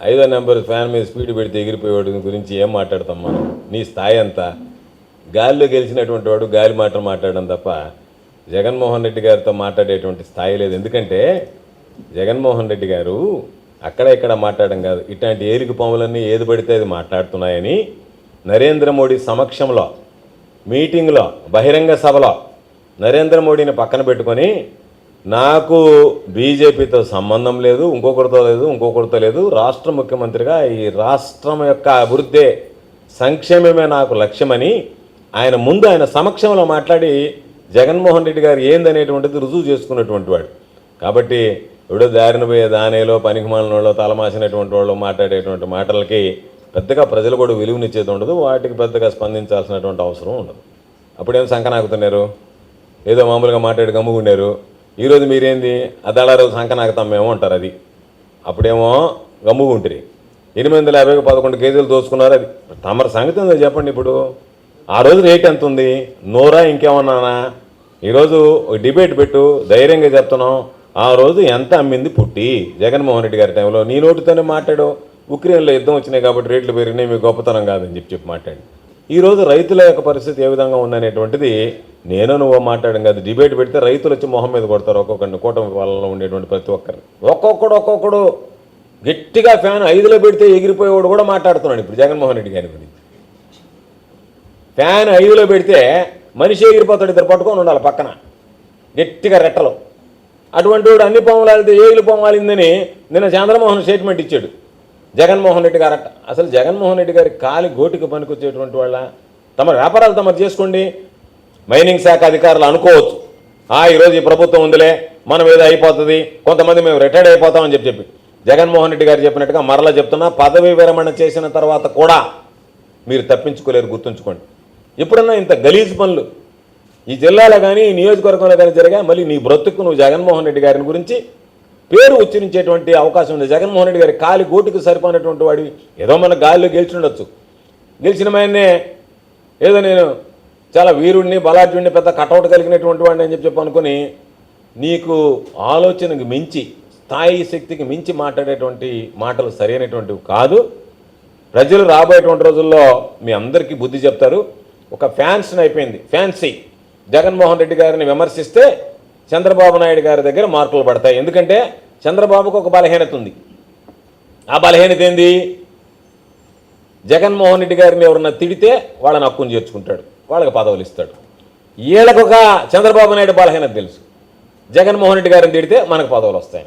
ఐదో number fan మీద speed పెడితే ఎగిరిపోయేవాడి గురించి ఏం మాట్లాడతాం మనం? నీ స్థాయి అంతా గాలిలో గెలిచినటువంటి వాడు గాలి మాటలు మాట్లాడడం తప్ప జగన్మోహన్ రెడ్డి గారితో మాట్లాడేటువంటి స్థాయి లేదు. ఎందుకంటే జగన్మోహన్ రెడ్డి గారు అక్కడ ఇక్కడ మాట్లాడడం కాదు. ఇట్లాంటి ఏలిక పాములన్నీ ఏది పడితే అది మాట్లాడుతున్నాయని నరేంద్ర మోడీ సమక్షంలో మీటింగ్లో బహిరంగ సభలో నరేంద్ర మోడీని పక్కన పెట్టుకొని నాకు బీజేపీతో సంబంధం లేదు ఇంకొకరితో లేదు ఇంకొకరితో లేదు. రాష్ట్ర ముఖ్యమంత్రిగా ఈ రాష్ట్రం యొక్క అభివృద్ధి సంక్షేమమే నాకు లక్ష్యమని ఆయన ముందు ఆయన సమక్షంలో మాట్లాడి జగన్మోహన్ రెడ్డి గారు ఏందనేటువంటిది రుజువు చేసుకున్నటువంటి వాడు. కాబట్టి ఎవడో దారిన పోయే దానేలో పనికిమాలిన వాళ్ళు తలమాసినటువంటి వాళ్ళు మాట్లాడేటువంటి మాటలకి పెద్దగా ప్రజలు కూడా విలువనిచ్చేది ఉండదు వాటికి పెద్దగా స్పందించాల్సినటువంటి అవసరం ఉండదు. అప్పుడేం సంకనాకుతున్నారు? ఏదో మామూలుగా మాట్లాడి గమ్ముగుండారు. ఈరోజు మీరేంది? అదాళ రోజు సంకనాకుతాం మేము అంటారు అది. అప్పుడేమో గమ్ముగుంటారు. ఎనిమిది వందల యాభైకి పదకొండు కేజీలు దోచుకున్నారు అది. తమరి సంగతి ఉందో చెప్పండి ఇప్పుడు. ఆ రోజు రేట్ ఎంత ఉంది నూరా ఇంకేమన్నానా? ఈరోజు డిబేట్ పెట్టు ధైర్యంగా చెప్తున్నాం. ఆ రోజు ఎంత అమ్మింది పుట్టి? జగన్మోహన్ రెడ్డి గారి టైంలో నీ నోటితోనే మాట్లాడు. ఉక్రెయిన్లో యుద్ధం వచ్చినాయి కాబట్టి రేట్లు పెరిగినాయి మీ గొప్పతనం కాదని చెప్పి చెప్పి మాట్లాడి. ఈరోజు రైతుల యొక్క పరిస్థితి ఏ విధంగా ఉందనేటువంటిది నేను నువ్వు మాట్లాడడం కాదు. డిబేట్ పెడితే రైతులు వచ్చి మొహం మీద కొడతారు ఒక్కొక్కరిని కూటమి వాళ్ళలో ఉండేటువంటి ప్రతి ఒక్కరిని. ఒక్కొక్కడు ఒక్కొక్కడు గట్టిగా ఫ్యాన్ ఐదులో పెడితే ఎగిరిపోయేవాడు కూడా మాట్లాడుతున్నాడు ఇప్పుడు జగన్మోహన్ రెడ్డి గారి గురించి. ఫ్యాన్ ఐదులో పెడితే మనిషి ఎగిరిపోతాడు ఇద్దరు పట్టుకొని ఉండాలి పక్కన. గట్టిగా రెట్టలు. అటువంటి వాడు అన్ని పాములు వాలితే ఏగులు పాము నిన్న చంద్రమోహన్ స్టేట్మెంట్ ఇచ్చాడు. జగన్మోహన్ రెడ్డి గారట. అసలు జగన్మోహన్ రెడ్డి గారి కాలి గోటికి పనికొచ్చేటువంటి వాళ్ళ తమ వ్యాపారాలు తమరు చేసుకోండి. మైనింగ్ శాఖ అధికారులు అనుకోవచ్చు. ఆ ఈరోజు ఈ ప్రభుత్వం ఉందిలే మనం ఏదో అయిపోతుంది కొంతమంది మేము రిటైర్డ్ అయిపోతామని చెప్పి చెప్పి. జగన్మోహన్ రెడ్డి గారు చెప్పినట్టుగా మరలా చెప్తున్నా పదవి విరమణ చేసిన తర్వాత కూడా మీరు తప్పించుకోలేరు గుర్తుంచుకోండి. ఎప్పుడన్నా ఇంత గలీజ్ పనులు. ఈ జిల్లాలో కానీ ఈ నియోజకవర్గంలో కానీ జరిగా మళ్ళీ నీ బ్రతుకు నువ్వు జగన్మోహన్ రెడ్డి గారిని గురించి పేరు ఉచ్చరించేటువంటి అవకాశం ఉంది. జగన్మోహన్ రెడ్డి గారి కాలి గోటుకు సరిపోయినటువంటి వాడి ఏదో మన గాలిలో గెలిచిండొచ్చు గెలిచిన ఆయన్నే ఏదో నేను చాలా వీరుడిని బలాఢ్యుడిని పెద్ద కటౌట్ కలిగినటువంటి వాడిని అని చెప్పి చెప్పి అనుకుని నీకు ఆలోచనకు మించి స్థాయి శక్తికి మించి మాట్లాడేటువంటి మాటలు సరైనటువంటివి కాదు. ప్రజలు రాబోయేటువంటి రోజుల్లో మీ అందరికీ బుద్ధి చెప్తారు. ఒక ఫ్యాన్స్ని అయిపోయింది. ఫ్యాన్సీ. జగన్మోహన్ రెడ్డి గారిని విమర్శిస్తే చంద్రబాబు నాయుడు గారి దగ్గర మార్కులు పడతాయి. ఎందుకంటే చంద్రబాబుకు ఒక బలహీనత ఉంది. ఆ బలహీనత ఏంది? జగన్మోహన్ రెడ్డి గారిని ఎవరన్నా తిడితే వాళ్ళని హక్కును చేర్చుకుంటాడు. వాళ్ళకి పదవులు ఇస్తాడు. వీళ్ళకొక చంద్రబాబు నాయుడు బలహీనత తెలుసు. జగన్మోహన్ రెడ్డి గారిని తిడితే మనకు పదవులు వస్తాయి